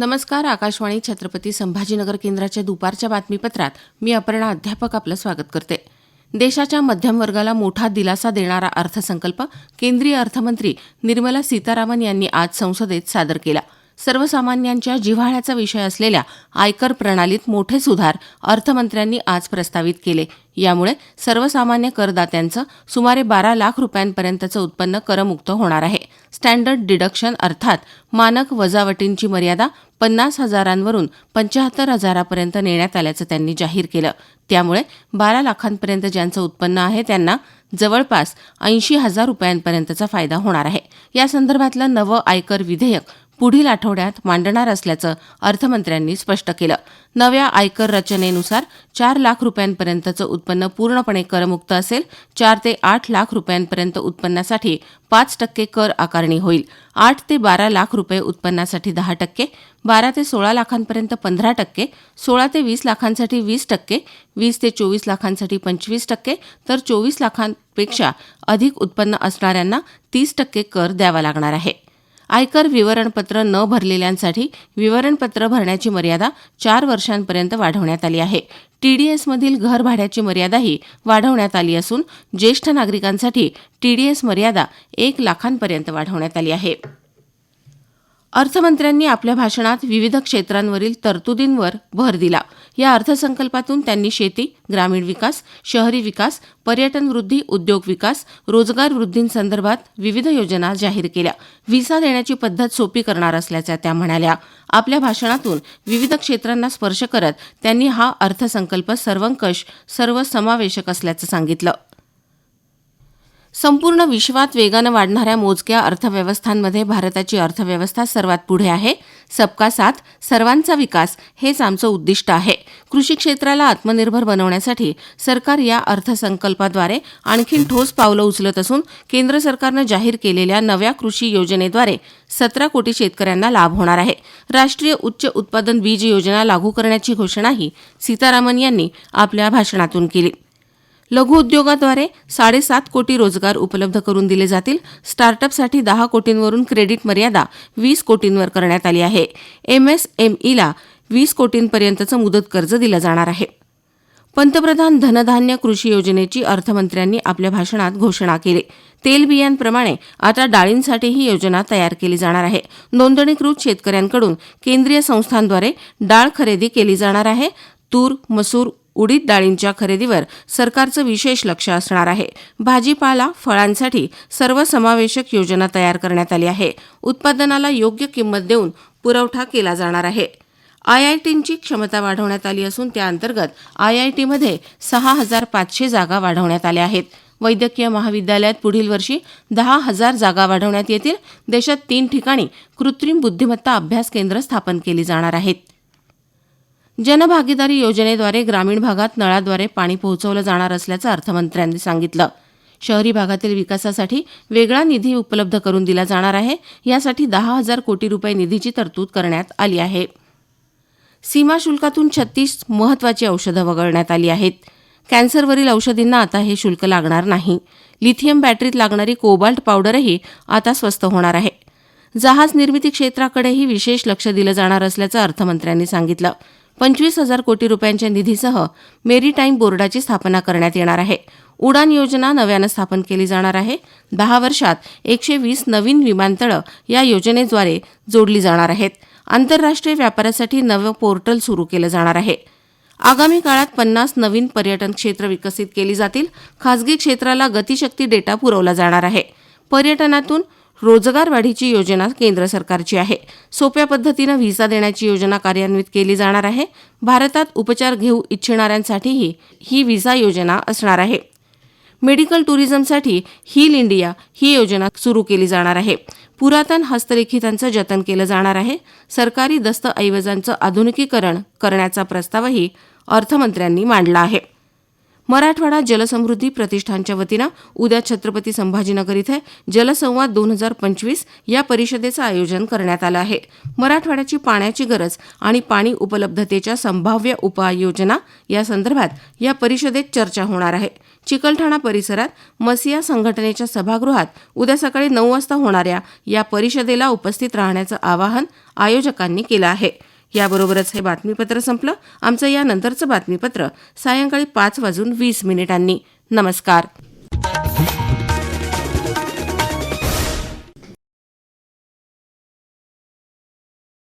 नमस्कार आकाशवाणी छत्रपती संभाजीनगर केंद्राच्या दुपारच्या बातमीपत्रात मी अपर्णा अध्यापक आपलं स्वागत करते. देशाच्या मध्यम वर्गाला मोठा दिलासा देणारा अर्थसंकल्प केंद्रीय अर्थमंत्री निर्मला सीतारामन यांनी आज संसदेत सादर केला. सर्वसामान्यांच्या जिव्हाळ्याचा विषय असलेल्या आयकर प्रणालीत मोठे सुधार अर्थमंत्र्यांनी आज प्रस्तावित केले. यामुळे सर्वसामान्य करदात्यांचं सुमारे बारा लाख रुपयांपर्यंतचं उत्पन्न करमुक्त होणार आहे. स्टँडर्ड डिडक्शन अर्थात मानक वजावटींची मर्यादा पन्नास हजारांवरून पंच्याहत्तर हजारापर्यंत नेण्यात आल्याचं त्यांनी जाहीर केलं. त्यामुळे बारा लाखांपर्यंत ज्यांचं उत्पन्न आहे त्यांना जवळपास ऐंशी हजार रुपयांपर्यंतचा फायदा होणार आहे. या संदर्भातलं नवं आयकर विधेयक पुढील आठवड्यात मांडणार असल्याचं अर्थमंत्र्यांनी स्पष्ट केलं. नव्या आयकर रचनेनुसार चार लाख रुपयांपर्यंतचं उत्पन्न पूर्णपणे करमुक्त असेल. चार ते आठ लाख रुपयांपर्यंत उत्पन्नासाठी पाच टक्के कर आकारणी होईल. आठ ते बारा लाख रुपये उत्पन्नासाठी दहा टक्के बारा ते सोळा लाखांपर्यंत पंधरा टक्के सोळा ते वीस लाखांसाठी वीस टक्के वीस ते चोवीस लाखांसाठी पंचवीस टक्के तर चोवीस लाखांपेक्षा अधिक उत्पन्न असणाऱ्यांना तीस टक्के कर द्यावा लागणार आहे. आयकर विवरणपत्र न भरलेल्यांसाठी विवरणपत्र भरण्याची मर्यादा चार वर्षांपर्यंत वाढवण्यात आली आहे. टीडीएसमधील घर भाड्याची मर्यादाही वाढवण्यात आली असून ज्येष्ठ नागरिकांसाठी टीडीएस मर्यादा एक लाखांपर्यंत वाढवण्यात आली आहे. अर्थमंत्र्यांनी आपल्या भाषणात विविध क्षेत्रांवरील तरतुदींवर भर दिला. या अर्थसंकल्पातून त्यांनी शेती ग्रामीण विकास शहरी विकास पर्यटन वृद्धी उद्योग विकास रोजगार वृद्धींसंदर्भात विविध योजना जाहीर केल्या. व्हिसा देण्याची पद्धत सोपी करणार असल्याच्या त्या म्हणाल्या. आपल्या भाषणातून विविध क्षेत्रांना स्पर्श करत त्यांनी हा अर्थसंकल्प सर्वंकष सर्वसमावेशक असल्याचं सांगितलं. संपूर्ण विश्वात वेगानं वाढणाऱ्या मोजक्या अर्थव्यवस्थांमध्ये भारताची अर्थव्यवस्था सर्वात पुढे आहे. सबका साथ सर्वांचा विकास हेच आमचं उद्दिष्ट आहे. कृषी क्षेत्राला आत्मनिर्भर बनवण्यासाठी सरकार या अर्थसंकल्पाद्वारे आणखी ठोस पावलं उचलत असून केंद्र सरकारनं जाहीर केलेल्या नव्या कृषी योजनेद्वारे सतरा कोटी शेतकऱ्यांना लाभ होणार आहे. राष्ट्रीय उच्च उत्पादन बीज योजना लागू करण्याची घोषणाही सीतारामन यांनी आपल्या भाषणातून केली. लघु उद्योगाद्वारे साडेसात कोटी रोजगार उपलब्ध करून दिले जातील. स्टार्टअपसाठी दहा कोटींवरून क्रेडिट मर्यादा वीस कोटींवर करण्यात आली आहे. एमएसएमईला वीस कोटींपर्यंतचं मुदत कर्ज दिलं जाणार आहे. पंतप्रधान धनधान्य कृषी योजनेची अर्थमंत्र्यांनी आपल्या भाषणात घोषणा केली. तेलबियांप्रमाणे आता डाळींसाठी ही योजना तयार केली जाणार आहे. नोंदणीकृत शेतकऱ्यांकडून केंद्रीय संस्थांद्वारे डाळ खरेदी केली जाणार आहे. तूर मसूर उडीद डाळींच्या खरेदीवर सरकारचं विशेष लक्ष असणार आहे. भाजीपाला फळांसाठी सर्वसमावेशक योजना तयार करण्यात आली आहे. उत्पादनाला योग्य किंमत देऊन पुरवठा केला जाणार आहे. आय आय टींची क्षमता वाढवण्यात आली असून त्याअंतर्गत आय आय टीमध्ये सहा हजार पाचशे जागा वाढवण्यात आल्या आहेत. वैद्यकीय महाविद्यालयात पुढील वर्षी दहा हजार जागा वाढवण्यात येतील. देशात तीन ठिकाणी कृत्रिम बुद्धिमत्ता अभ्यास केंद्र स्थापन केली जाणार आहेत. जनभागीदारी योजनेद्वारे ग्रामीण भागात नळाद्वारे पाणी पोहोचवलं जाणार असल्याचं अर्थमंत्र्यांनी सांगितलं. शहरी भागातील विकासासाठी वेगळा निधी उपलब्ध करून दिला जाणार आहे. यासाठी दहा हजार कोटी रुपये निधीची तरतूद करण्यात आली आहे. सीमा शुल्कातून छत्तीस महत्वाची औषधं वगळण्यात आली आहेत. कॅन्सरवरील औषधींना आता हे शुल्क लागणार नाही. लिथियम बॅटरीत लागणारी कोबाल्ट पावडरही आता स्वस्त होणार आहे. जहाज निर्मिती क्षेत्राकडेही विशेष लक्ष दिलं जाणार असल्याचं अर्थमंत्र्यांनी सांगितलं. पंचवीस हजार कोटी रुपयांच्या निधीसह मेरीटाईम बोर्डाची स्थापना करण्यात येणार आहे. उडान योजना नव्यानं स्थापन केली जाणार आहे. दहा वर्षात एकशे वीस नवीन विमानतळं या योजनेद्वारे जोडली जाणार आहेत. आंतरराष्ट्रीय व्यापारासाठी नवं पोर्टल सुरू केलं जाणार आहे. आगामी काळात पन्नास नवीन पर्यटन क्षेत्र विकसित केली जातील. खासगी क्षेत्राला गतिशक्ती डेटा पुरवला जाणार आहे. पर्यटनातून रोजगार वाढीची योजना केंद्र सरकारची आहे. सोप्या पद्धतीनं व्हिसा देण्याची योजना कार्यान्वित केली जाणार आहे. भारतात उपचार घेऊ इच्छिणाऱ्यांसाठीही ही व्हिसा योजना असणार आहे. मेडिकल टुरिझमसाठी हील इंडिया ही योजना सुरू केली जाणार आहे. पुरातन हस्तलिखितांचं जतन केलं जाणार आहे. सरकारी दस्तऐवजांचं आधुनिकीकरण करण्याचा प्रस्तावही अर्थमंत्र्यांनी मांडला आहे. मराठवाडा जलसमृद्धी प्रतिष्ठानच्या वतीनं उद्या छत्रपती संभाजीनगर इथे जलसंवाद दोन हजार पंचवीस या परिषदेचं आयोजन करण्यात आलं आहे. मराठवाड्याची पाण्याची गरज आणि पाणी उपलब्धतेच्या संभाव्य उपाययोजना या संदर्भात या परिषदेत चर्चा होणार आहे. चिकलठाणा परिसरात मसिया संघटनेच्या सभागृहात उद्या सकाळी नऊ वाजता होणाऱ्या या परिषदेला उपस्थित राहण्याचं आवाहन आयोजकांनी केलं आहे. याबरोबरच हे बातमीपत्र संपलं. आमचं यानंतरचं बातमीपत्र सायंकाळी पाच वाजून वीस मिनिटांनी. नमस्कार.